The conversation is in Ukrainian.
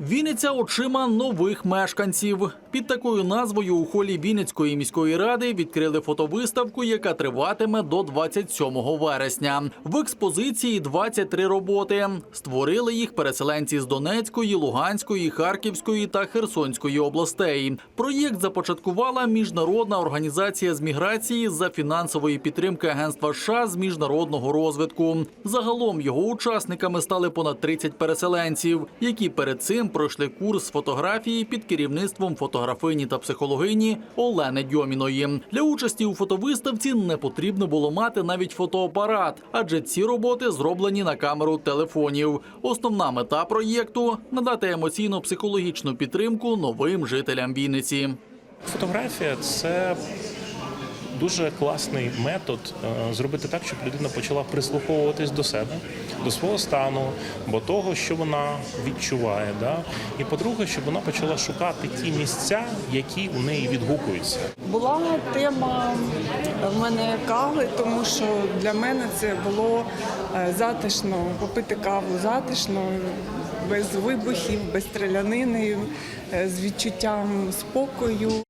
Вінниця очима нових мешканців. Під такою назвою у холі Вінницької міської ради відкрили фотовиставку, яка триватиме до 27 вересня. В експозиції 23 роботи. Створили їх переселенці з Донецької, Луганської, Харківської та Херсонської областей. Проєкт започаткувала міжнародна організація з міграції за фінансової підтримки Агентства США з міжнародного розвитку. Загалом його учасниками стали понад 30 переселенців, які перед цим пройшли курс фотографії під керівництвом фотографині та психологині Олени Дьоміної. Для участі у фотовиставці не потрібно було мати навіть фотоапарат, адже ці роботи зроблені на камеру телефонів. Основна мета проєкту надати емоційно-психологічну підтримку новим жителям Вінниці. Фотографія це дуже класний метод е, зробити так, щоб людина почала прислуховуватись до себе, до свого стану, бо того, що вона відчуває. Да? І по-друге, щоб вона почала шукати ті місця, які у неї відгукуються. Була тема в мене кави, тому що для мене це було е, затишно попити каву затишно, без вибухів, без стрілянини, е, з відчуттям спокою.